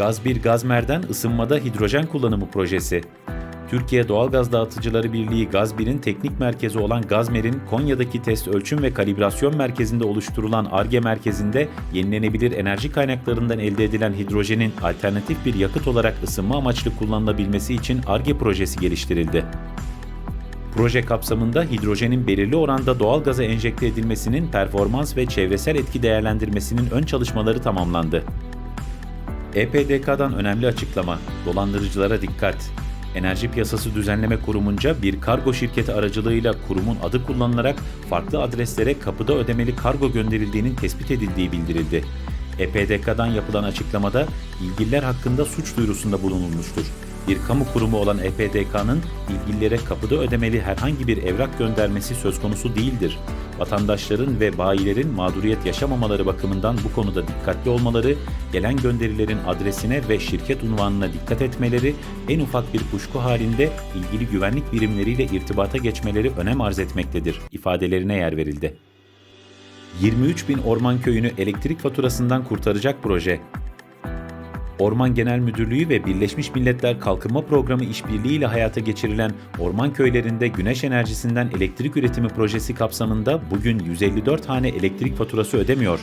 Gaz 1 Gazmer'den ısınmada hidrojen kullanımı projesi. Türkiye Doğalgaz Dağıtıcıları Birliği Gaz 1'in teknik merkezi olan Gazmer'in Konya'daki test ölçüm ve kalibrasyon merkezinde oluşturulan ARGE merkezinde yenilenebilir enerji kaynaklarından elde edilen hidrojenin alternatif bir yakıt olarak ısınma amaçlı kullanılabilmesi için ARGE projesi geliştirildi. Proje kapsamında hidrojenin belirli oranda doğal gaza enjekte edilmesinin performans ve çevresel etki değerlendirmesinin ön çalışmaları tamamlandı. EPDK'dan önemli açıklama, dolandırıcılara dikkat. Enerji Piyasası Düzenleme Kurumunca bir kargo şirketi aracılığıyla kurumun adı kullanılarak farklı adreslere kapıda ödemeli kargo gönderildiğinin tespit edildiği bildirildi. EPDK'dan yapılan açıklamada ilgililer hakkında suç duyurusunda bulunulmuştur. Bir kamu kurumu olan EPDK'nın ilgililere kapıda ödemeli herhangi bir evrak göndermesi söz konusu değildir. Vatandaşların ve bayilerin mağduriyet yaşamamaları bakımından bu konuda dikkatli olmaları, gelen gönderilerin adresine ve şirket unvanına dikkat etmeleri, en ufak bir kuşku halinde ilgili güvenlik birimleriyle irtibata geçmeleri önem arz etmektedir ifadelerine yer verildi. 23 bin orman köyünü elektrik faturasından kurtaracak proje. Orman Genel Müdürlüğü ve Birleşmiş Milletler Kalkınma Programı işbirliğiyle hayata geçirilen orman köylerinde güneş enerjisinden elektrik üretimi projesi kapsamında bugün 154 hane elektrik faturası ödemiyor.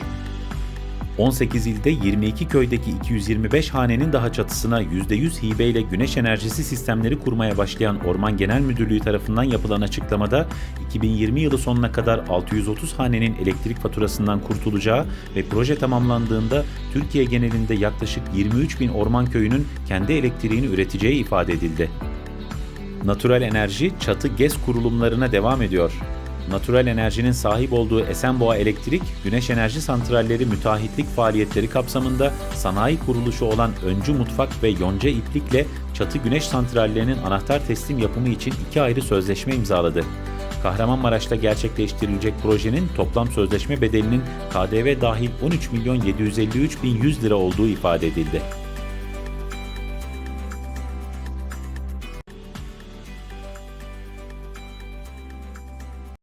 18 ilde 22 köydeki 225 hanenin daha çatısına %100 hibeyle güneş enerjisi sistemleri kurmaya başlayan Orman Genel Müdürlüğü tarafından yapılan açıklamada 2020 yılı sonuna kadar 630 hanenin elektrik faturasından kurtulacağı ve proje tamamlandığında Türkiye genelinde yaklaşık 23 bin orman köyünün kendi elektriğini üreteceği ifade edildi. Natural Enerji çatı GES kurulumlarına devam ediyor. Natural Enerji'nin sahip olduğu Esenboğa Elektrik, güneş enerji santralleri müteahhitlik faaliyetleri kapsamında sanayi kuruluşu olan Öncü Mutfak ve Yonca İplik'le çatı güneş santrallerinin anahtar teslim yapımı için iki ayrı sözleşme imzaladı. Kahramanmaraş'ta gerçekleştirilecek projenin toplam sözleşme bedelinin KDV dahil 13 milyon 753 bin 100 lira olduğu ifade edildi.